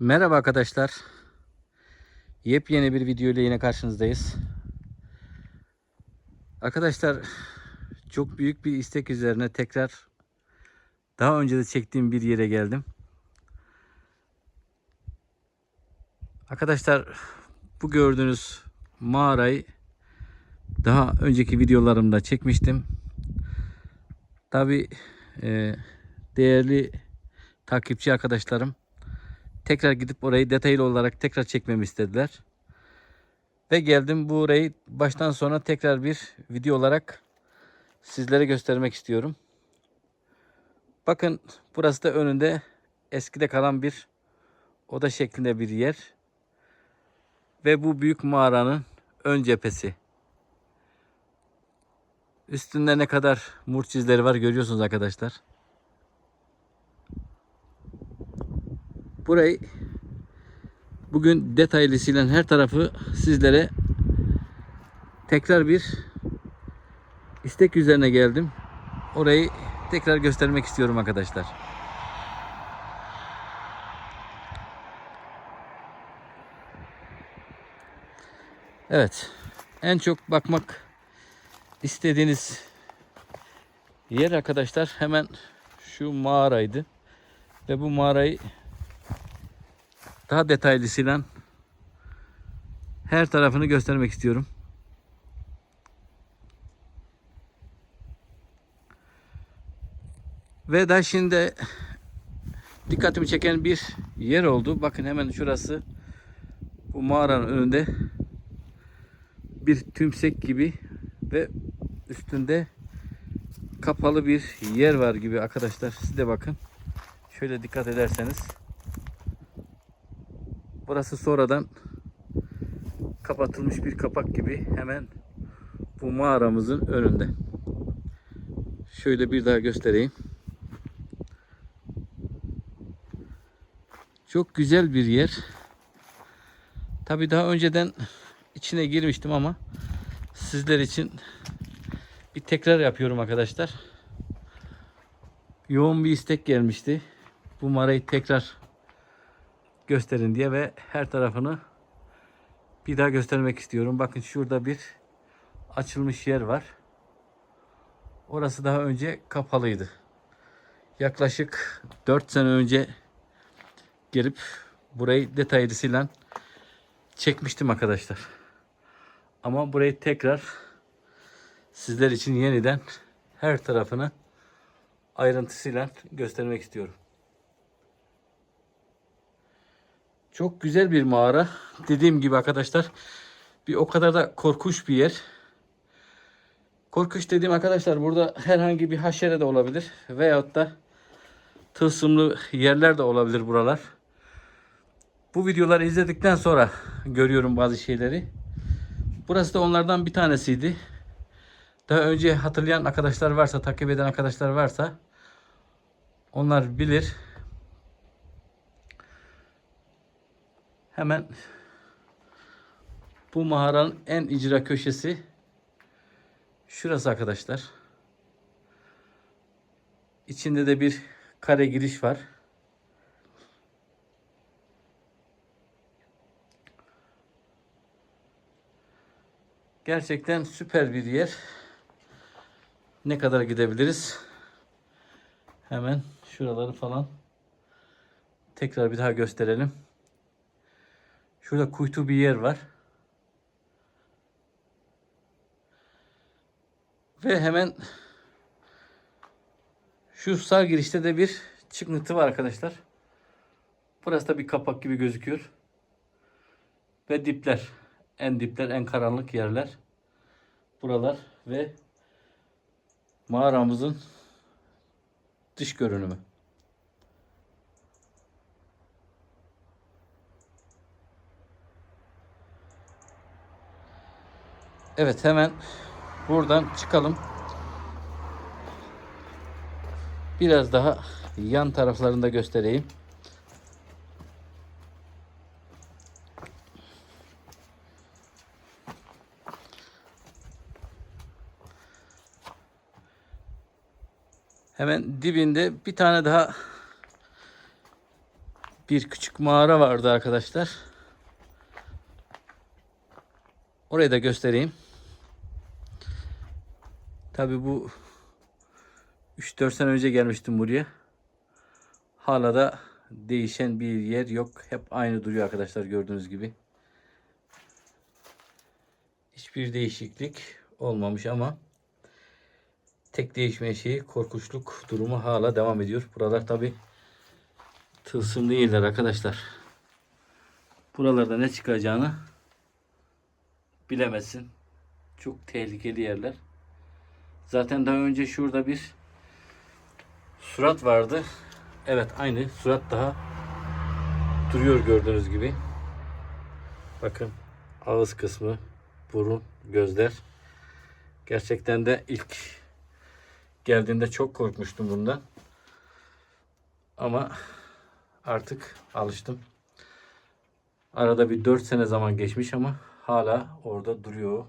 Merhaba arkadaşlar. Yepyeni bir video ile yine karşınızdayız. Arkadaşlar çok büyük bir istek üzerine tekrar daha önce de çektiğim bir yere geldim. Arkadaşlar bu gördüğünüz mağarayı daha önceki videolarımda çekmiştim. Tabi değerli takipçi arkadaşlarım tekrar gidip orayı detaylı olarak tekrar çekmemi istediler. Ve geldim burayı baştan sona tekrar bir video olarak sizlere göstermek istiyorum. Bakın burası da önünde eskide kalan bir oda şeklinde bir yer. Ve bu büyük mağaranın ön cephesi. Üstünde ne kadar murç izleri var görüyorsunuz arkadaşlar. Burayı bugün detaylısıyla her tarafı sizlere tekrar bir istek üzerine geldim. Orayı tekrar göstermek istiyorum arkadaşlar. Evet. En çok bakmak istediğiniz yer arkadaşlar hemen şu mağaraydı. Ve bu mağarayı daha detaylısıyla her tarafını göstermek istiyorum. Ve daha şimdi dikkatimi çeken bir yer oldu. Bakın hemen şurası bu mağaranın önünde bir tümsek gibi ve üstünde kapalı bir yer var gibi arkadaşlar. Siz de bakın. Şöyle dikkat ederseniz. Burası sonradan kapatılmış bir kapak gibi hemen bu mağaramızın önünde. Şöyle bir daha göstereyim. Çok güzel bir yer. Tabi daha önceden içine girmiştim ama sizler için bir tekrar yapıyorum arkadaşlar. Yoğun bir istek gelmişti. Bu mağarayı tekrar gösterin diye ve her tarafını bir daha göstermek istiyorum. Bakın şurada bir açılmış yer var. Orası daha önce kapalıydı. Yaklaşık 4 sene önce gelip burayı detaylısıyla çekmiştim arkadaşlar. Ama burayı tekrar sizler için yeniden her tarafını ayrıntısıyla göstermek istiyorum. Çok güzel bir mağara. Dediğim gibi arkadaşlar bir o kadar da korkunç bir yer. Korkunç dediğim arkadaşlar burada herhangi bir haşere de olabilir. Veyahut da tılsımlı yerler de olabilir buralar. Bu videoları izledikten sonra görüyorum bazı şeyleri. Burası da onlardan bir tanesiydi. Daha önce hatırlayan arkadaşlar varsa, takip eden arkadaşlar varsa onlar bilir. Hemen bu mağaranın en icra köşesi şurası arkadaşlar. İçinde de bir kare giriş var. Gerçekten süper bir yer. Ne kadar gidebiliriz? Hemen şuraları falan tekrar bir daha gösterelim. Şurada kuytu bir yer var. Ve hemen şu sağ girişte de bir çıkıntı var arkadaşlar. Burası da bir kapak gibi gözüküyor. Ve dipler. En dipler, en karanlık yerler. Buralar ve mağaramızın dış görünümü. Evet hemen buradan çıkalım. Biraz daha yan taraflarında göstereyim. Hemen dibinde bir tane daha bir küçük mağara vardı arkadaşlar. Orayı da göstereyim. Tabi bu 3-4 sene önce gelmiştim buraya. Hala da değişen bir yer yok. Hep aynı duruyor arkadaşlar gördüğünüz gibi. Hiçbir değişiklik olmamış ama tek değişmeyen şey korkunçluk durumu hala devam ediyor. Buralar tabi tılsımlı yerler arkadaşlar. Buralarda ne çıkacağını bilemezsin. Çok tehlikeli yerler. Zaten daha önce şurada bir surat vardı. Evet aynı surat daha duruyor gördüğünüz gibi. Bakın ağız kısmı, burun, gözler. Gerçekten de ilk geldiğinde çok korkmuştum bundan. Ama artık alıştım. Arada bir 4 sene zaman geçmiş ama hala orada duruyor.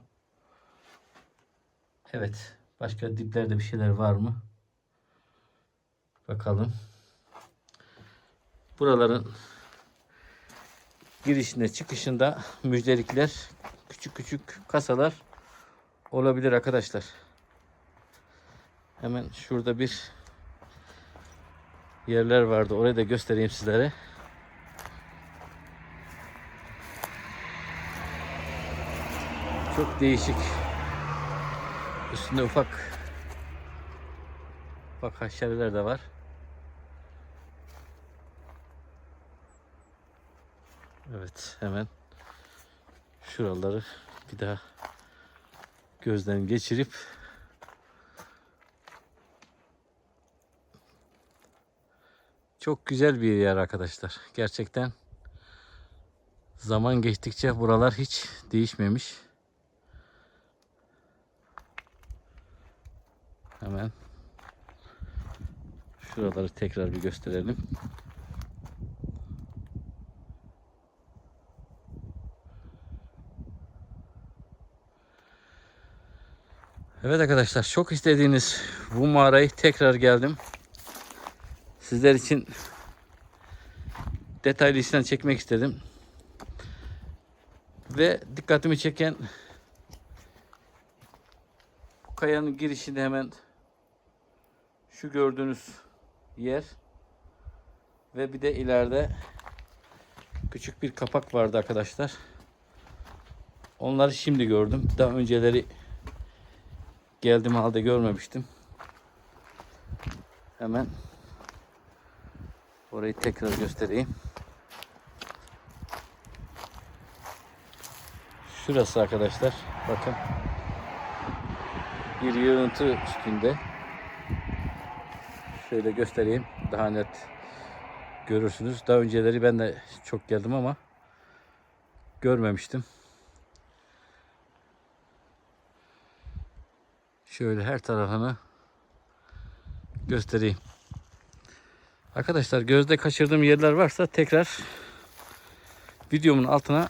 Evet. Başka diplerde bir şeyler var mı? Bakalım. Buraların girişinde çıkışında müjdelikler küçük küçük kasalar olabilir arkadaşlar. Hemen şurada bir yerler vardı. Orayı da göstereyim sizlere. Çok değişik. Üstünde ufak ufak haşereler de var. Evet hemen şuraları bir daha gözden geçirip çok güzel bir yer arkadaşlar. Gerçekten zaman geçtikçe buralar hiç değişmemiş. Hemen şuraları tekrar bir gösterelim. Evet arkadaşlar çok istediğiniz bu mağarayı tekrar geldim. Sizler için detaylı işten çekmek istedim. Ve dikkatimi çeken kayanın girişinde hemen şu gördüğünüz yer ve bir de ileride küçük bir kapak vardı arkadaşlar. Onları şimdi gördüm. Daha önceleri geldim halde görmemiştim. Hemen orayı tekrar göstereyim. Şurası arkadaşlar. Bakın. Bir yığıntı üstünde. Şöyle göstereyim. Daha net görürsünüz. Daha önceleri ben de çok geldim ama görmemiştim. Şöyle her tarafını göstereyim. Arkadaşlar gözde kaçırdığım yerler varsa tekrar videomun altına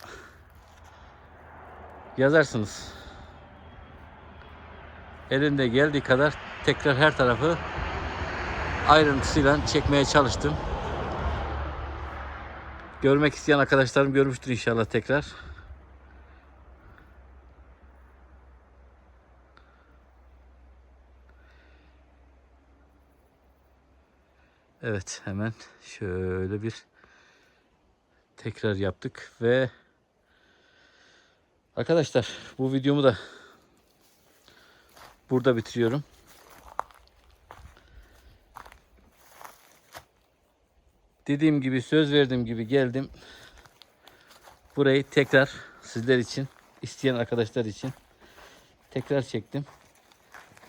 yazarsınız. Elinde geldiği kadar tekrar her tarafı ayrıntısıyla çekmeye çalıştım. Görmek isteyen arkadaşlarım görmüştür inşallah tekrar. Evet hemen şöyle bir tekrar yaptık ve arkadaşlar bu videomu da burada bitiriyorum. Dediğim gibi söz verdiğim gibi geldim. Burayı tekrar sizler için isteyen arkadaşlar için tekrar çektim.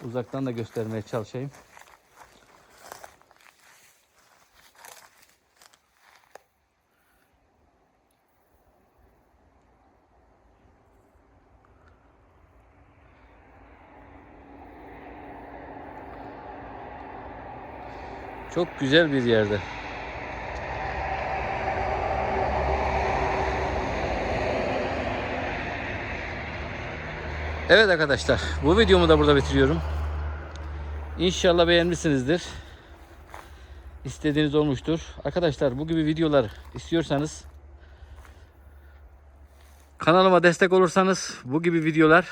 Uzaktan da göstermeye çalışayım. Çok güzel bir yerde. Evet arkadaşlar bu videomu da burada bitiriyorum. İnşallah beğenmişsinizdir. istediğiniz olmuştur. Arkadaşlar bu gibi videolar istiyorsanız kanalıma destek olursanız bu gibi videolar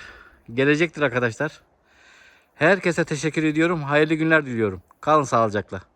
gelecektir arkadaşlar. Herkese teşekkür ediyorum. Hayırlı günler diliyorum. Kalın sağlıcakla.